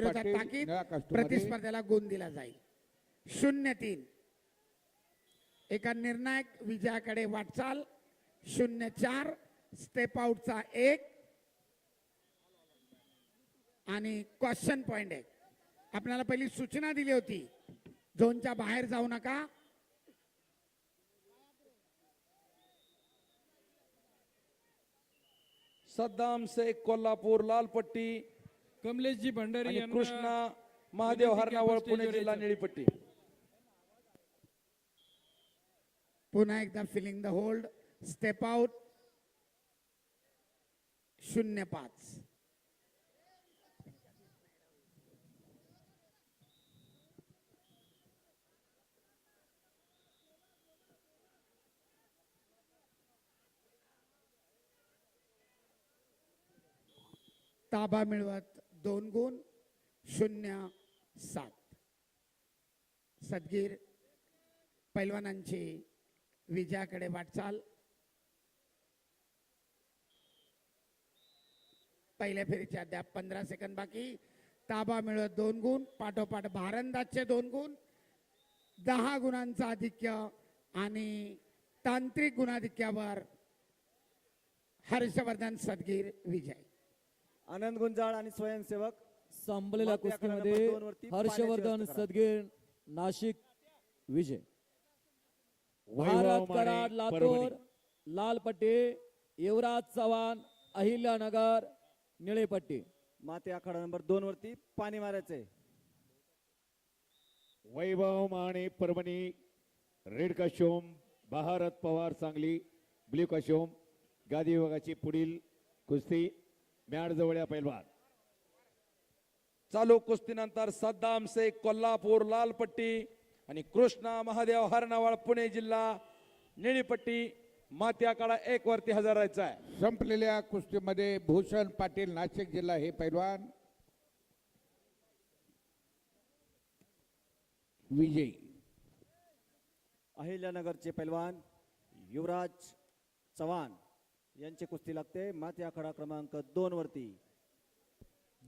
विरोधात कास्टमध्ये. प्रतिस्पर्ध्याला गुण दिला जाईल. शून्य तीन. एका निर्णायक विजयाकडे वाटचाल. शून्य चार. स्टेप आउटचा एक. आणि क्वेश्चन पॉइंट एक. आपल्याला पहिली सूचना दिली होती. झोनच्या बाहेर जाऊ नका. सद्दाम शेख कोल्हापूर लाल पट्टी कमलेशजी भंडारी आणि यांना कृष्णा महादेव हरणावळ पुणे जिल्हा यायचं. निळी पट्टी पुन्हा एकदा filling the hold step out शून्य पाच. ताबा मिळवत. दोन गुण शून्य सात. सदगीर पैलवानांची विजयाकडे वाटचाल. पहिल्या फेरीचे अद्याप पंधरा सेकंद बाकी. ताबा मिळत दोन गुण पाठोपाठ भारंदाजचे दोन गुण. दहा गुणांचा आधिक्य आणि तांत्रिक गुणाधिक्यावर हर्षवर्धन सदगीर विजय. आनंद गुंजाळ आणि स्वयंसेवक. संपलेल्या कुस्तीमध्ये हर्षवर्धन. सदगीर नाशिक विजय. भारत कराड लातूर परभणी. लाल पट्टी युवराज चव्हाण अहिल्यानगर निळे पट्टी माती आखाडा नंबर दोन वरती पाणी मारायचंय वैभव माने परभणी. रेड काशोम भारत पवार सांगली ब्ल्यू काशोम गादी विभागाची पुढील कुस्ती. मॅड जवळ पैलवान. चालू कुस्तीनंतर सद्दाम शेख कोल्हापूर लाल पट्टी आणि कृष्णा महादेव हरणावळ पुणे जिल्हा निळी पट्टी माती आकडा एक वरती हजर राहायचा आहे. संपलेल्या कुस्तीमध्ये भूषण पाटील नाशिक जिल्हा हे पैलवान. विजयी. अहिल्यानगरचे पैलवान युवराज चव्हाण. यांची कुस्ती लागते. माती आखाडा क्रमांक दोन वरती.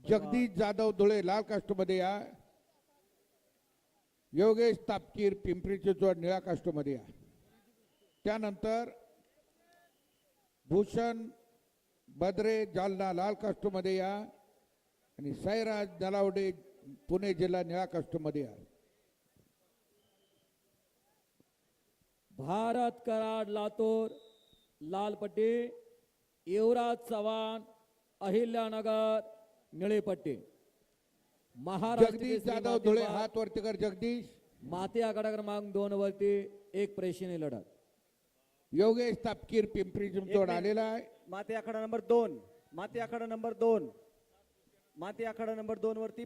जगदीश जाधव धुळे लाल कास्टमध्ये या. योगेश तापकीर पिंपरी चिंचवड निळा कास्टमध्ये या. त्यानंतर भूषण बद्रे जालना लाल कास्टमध्ये या. आणि साईराज नलावडे पुणे जिल्हा निळा कास्टमध्ये या. भारत कराड लातूर. लाल पट्टी युवराज चव्हाण अहिल्यानगर निळे पट्टी. महाराष्ट्र जगदीश जाधव धुळे हात वरती कर जगदीश. माती आकडा क्रमांक दोन वरती एक प्रेक्षणीय लढत. योगेश तापकीर पिंपरी चिंचवड आलेला आहे. माती आखाडा नंबर दोन. माती आखाडा नंबर दोन. माती आखाडा नंबर दोन वरती